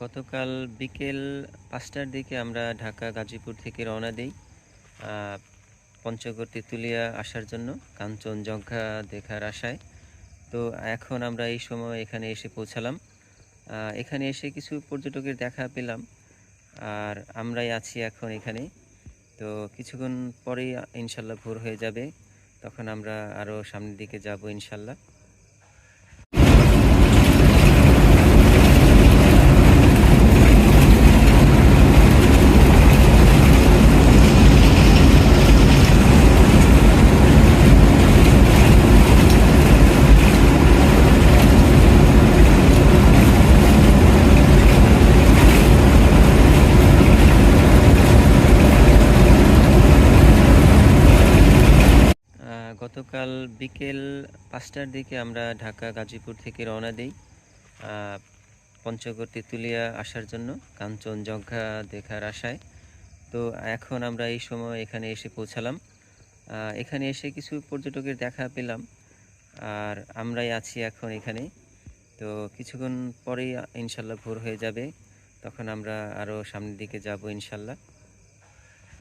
গতকাল বিকেল পাঁচটার দিকে আমরা ঢাকা, গাজীপুর থেকে রওনা দিই পঞ্চগড়, তেঁতুলিয়া আসার জন্য কাঞ্চনজঙ্ঘা দেখার আশায়। তো এখন আমরা এই সময় এখানে এসে পৌঁছালাম। এখানে এসে কিছু পর্যটকের দেখা পেলাম, আর আমরাই আছি এখন এখানে। তো কিছুক্ষণ পরেই ইনশাল্লাহ ভোর হয়ে যাবে, তখন আমরা আরও সামনের দিকে যাব ইনশাল্লাহ। গতকাল বিকেল পাঁচটার দিকে আমরা ঢাকা, গাজীপুর থেকে রওনা দিই পঞ্চগড়, তেঁতুলিয়া আসার জন্য কাঞ্চনজঙ্ঘা দেখার আশায়। তো এখন আমরা এই সময় এখানে এসে পৌঁছালাম। এখানে এসে কিছু পর্যটকের দেখা পেলাম, আর আমরাই আছি এখন এখানে। তো কিছুক্ষণ পরেই ইনশাল্লাহ ভোর হয়ে যাবে, তখন আমরা আরও সামনের দিকে যাব ইনশাল্লাহ।